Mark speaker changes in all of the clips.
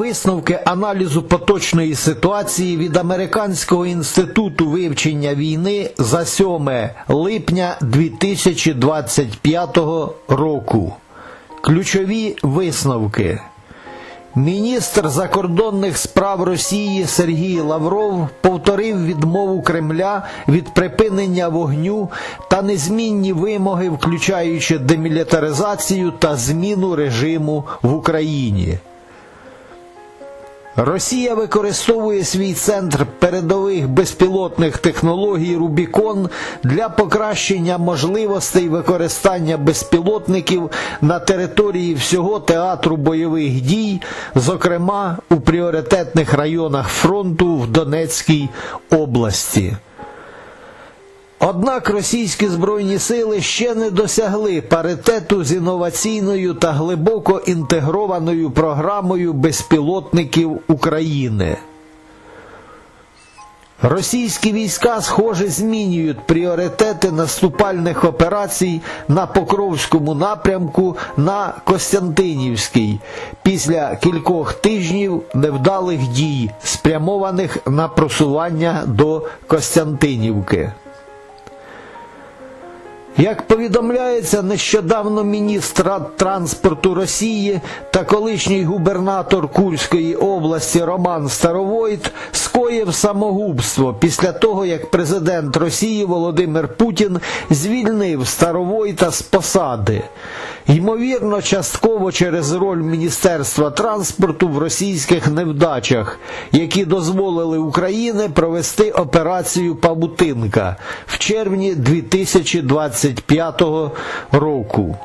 Speaker 1: Висновки аналізу поточної ситуації від Американського інституту вивчення війни за 7 липня 2025 року. Ключові висновки. Міністр закордонних справ Росії Сергій Лавров повторив відмову Кремля від припинення вогню та незмінні вимоги, включаючи демілітаризацію та зміну режиму в Україні. Росія використовує свій центр передових безпілотних технологій Рубікон для покращення можливостей використання безпілотників на території всього театру бойових дій, зокрема у пріоритетних районах фронту в Донецькій області. Однак російські збройні сили ще не досягли паритету з інноваційною та глибоко інтегрованою програмою безпілотників України. Російські війська, схоже, змінюють пріоритети наступальних операцій на Покровському напрямку на Костянтинівський після кількох тижнів невдалих дій, спрямованих на просування до Костянтинівки. Як повідомляється, нещодавно міністр транспорту Росії та колишній губернатор Курської області Роман Старовойт скоїв самогубство після того, як президент Росії Володимир Путін звільнив Старовойта з посади. Ймовірно, частково через роль Міністерства транспорту в російських невдачах, які дозволили Україні провести операцію Павутинка в червні 2025 року.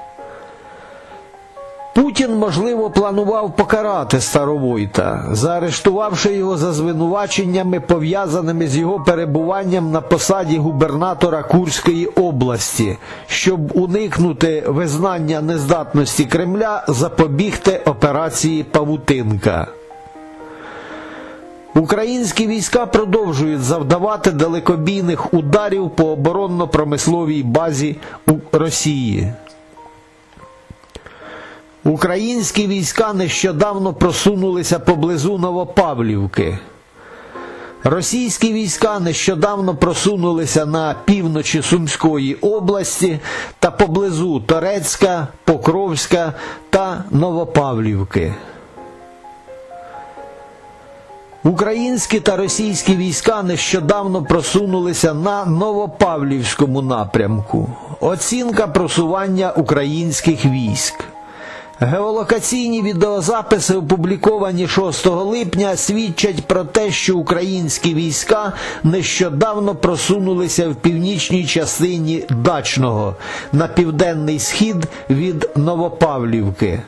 Speaker 1: Путін, можливо, планував покарати Старовойта, заарештувавши його за звинуваченнями, пов'язаними з його перебуванням на посаді губернатора Курської області, щоб уникнути визнання нездатності Кремля запобігти операції Павутинка. Українські війська продовжують завдавати далекобійних ударів по оборонно-промисловій базі у Росії. Українські війська нещодавно просунулися поблизу Новопавлівки. Російські війська нещодавно просунулися на півночі Сумської області та поблизу Торецька, Покровська та Новопавлівки. Українські та російські війська нещодавно просунулися на Новопавлівському напрямку. Оцінка просування українських військ. Геолокаційні відеозаписи, опубліковані 6 липня, свідчать про те, що українські війська нещодавно просунулися в північній частині Дачного на південний схід від Новопавлівки.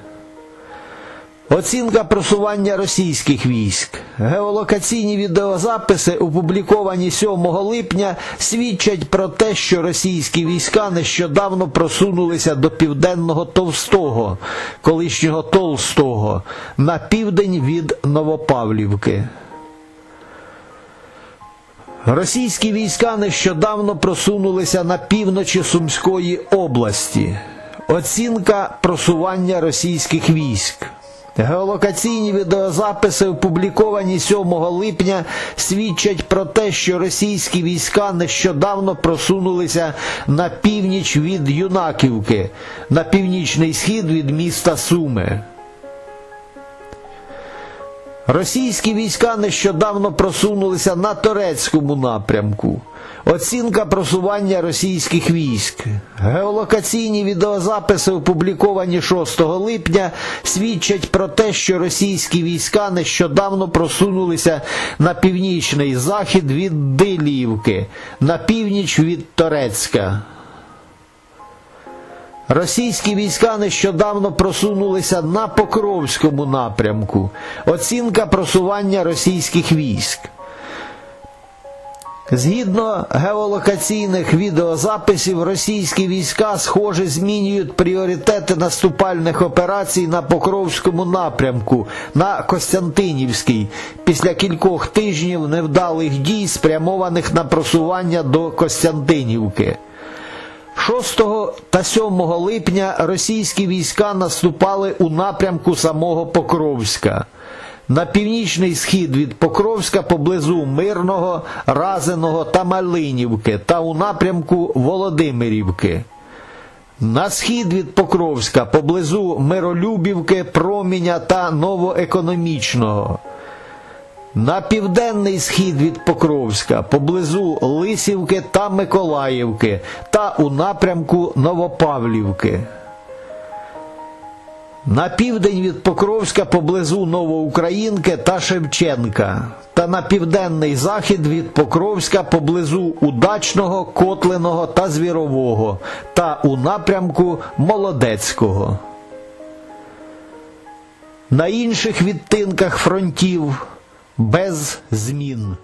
Speaker 1: Оцінка просування російських військ. Геолокаційні відеозаписи, опубліковані 7 липня, свідчать про те, що російські війська нещодавно просунулися до південного Товстого, колишнього Толстого, на південь від Новопавлівки. Російські війська нещодавно просунулися на півночі Сумської області. Оцінка просування російських військ. Геолокаційні відеозаписи, опубліковані 7 липня, свідчать про те, що російські війська нещодавно просунулися на північ від Юнаківки, на північний схід від міста Суми. Російські війська нещодавно просунулися на Торецькому напрямку. Оцінка просування російських військ. Геолокаційні відеозаписи, опубліковані 6 липня, свідчать про те, що російські війська нещодавно просунулися на північний захід від Диліївки, на північ від Торецька. Російські війська нещодавно просунулися на Покровському напрямку. Оцінка просування російських військ. Згідно геолокаційних відеозаписів, російські війська, схоже, змінюють пріоритети наступальних операцій на Покровському напрямку на Костянтинівський після кількох тижнів невдалих дій, спрямованих на просування до Костянтинівки. 6 та 7 липня російські війська наступали у напрямку самого Покровська. На північний схід від Покровська поблизу Мирного, Разиного та Малинівки та у напрямку Володимирівки. На схід від Покровська поблизу Миролюбівки, Проміня та Новоекономічного. На південний схід від Покровська поблизу Лисівки та Миколаївки та у напрямку Новопавлівки. На південь від Покровська поблизу Новоукраїнки та Шевченка. Та на південний захід від Покровська поблизу Удачного, Котлиного та Звірового та у напрямку Молодецького. На інших відтинках фронтів без змін.